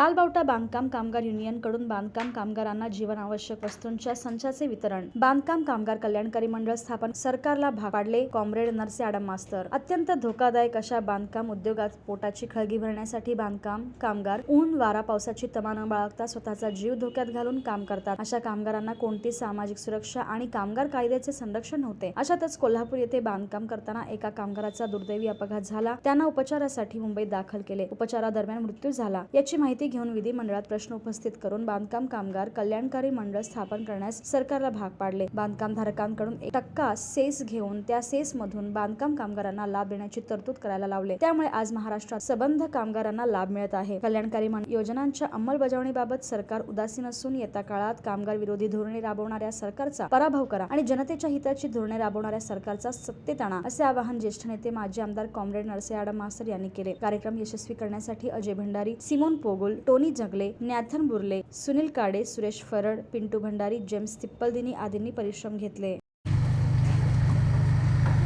मुखवटा बांधकाम कामगार युनियनकडून बांधकाम कामगारांना जीवनावश्यक वस्तूंच्या संचाचे वितरण. बांधकाम कामगार कल्याणकारी मंडळ स्थापन सरकारला भाग पाडले कॉम्रेड नरसे आडम मास्तर. अत्यंत धोकादायक अशा बांधकाम उद्योगात पोटाची खळगी भरण्यासाठी बांधकाम कामगार ऊन वारा पावसाची तमा न बाळगता स्वतःचा जीव धोक्यात घालून काम करतात. अशा कामगारांना कोणती सामाजिक सुरक्षा आणि कामगार कायद्याचे संरक्षण नव्हते? अशातच कोल्हापूर येथे बांधकाम करताना एका कामगाराचा दुर्दैवी अपघात झाला. त्यांना उपचारासाठी मुंबईत दाखल केले. उपचारादरम्यान मृत्यू झाला. याची माहिती घेऊन विधिमंडळात प्रश्न उपस्थित करून बांधकाम कामगार कल्याणकारी मंडळ स्थापन करण्यास सरकारला भाग पाडले. बांधकाम धारकांकडून एक टक्का सेस घेऊन त्या सेस मधून बांधकाम कामगारांना लाभ देण्याची तरतूद करायला लावले. त्यामुळे आज महाराष्ट्रात सबंध कामगारांना लाभ मिळत आहे. कल्याणकारी मंडळ योजनांच्या अंमलबजावणीबाबत सरकार उदासीन असून येत्या काळात कामगार विरोधी धोरणे राबवणाऱ्या सरकारचा पराभव करा आणि जनतेच्या हिताची धोरणे राबवणाऱ्या सरकारचा सत्तेत आणा असे आवाहन ज्येष्ठ नेते माजी आमदार कॉम्रेड नरसे आडम मास्तर यांनी केले. कार्यक्रम यशस्वी करण्यासाठी Ajay Bhandari Simon Pogul Tony Jagle Nathan Burle Sunil Kade Suresh Farad Pintu Bhandari James Tippaldini आदींनी परिश्रम घेतले.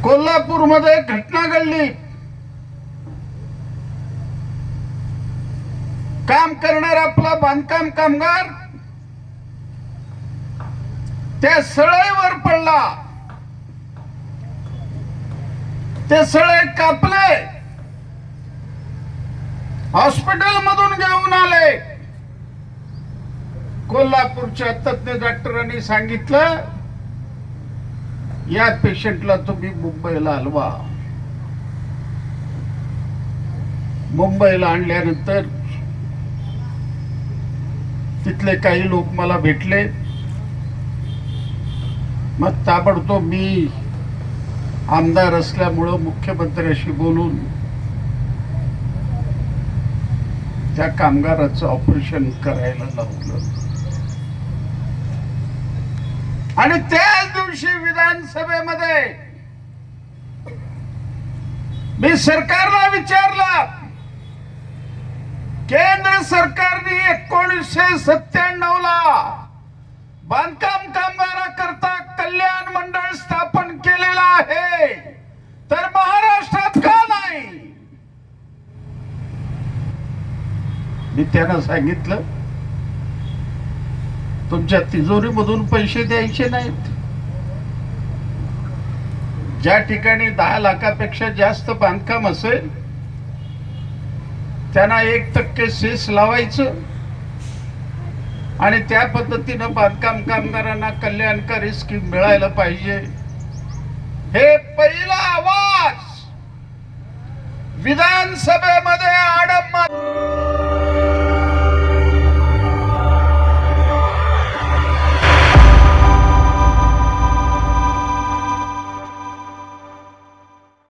कोल्हापूरमध्ये घटना घडली. काम करणारा आपला बांधकाम कामगार त्या सळईवर पडला. ते सळे कापले. हॉस्पिटल मधून घेऊन आले. कोल्हापूरच्या तज्ञ डॉक्टरांनी सांगितलं या पेशंटला तुम्ही मुंबईला हलवा मुंबईला आणल्यानंतर तिथले काही लोक मला भेटले. मग ताबडतोब मी आमदार असल्यामुळं मुख्यमंत्र्याशी बोलून त्या कामगाराचं ऑपरेशन करायला लावलं. आणि त्याच दिवशी विधानसभेमध्ये मी सरकारला विचारला केंद्र सरकारने एकोणीसशे सत्त्याण्णव ला बांधकाम कामगार मी त्यांना सांगितलं तुमच्या तिजोरीमधून पैसे द्यायचे नाहीत. ज्या ठिकाणी दहा लाखापेक्षा जास्त बांधकाम असेल त्यांना एक टक्के सेस लावायचं आणि त्या पद्धतीनं बांधकाम कामगारांना कल्याणकारी स्कीम मिळायला पाहिजे. हे पहिला आवाज विधानसभे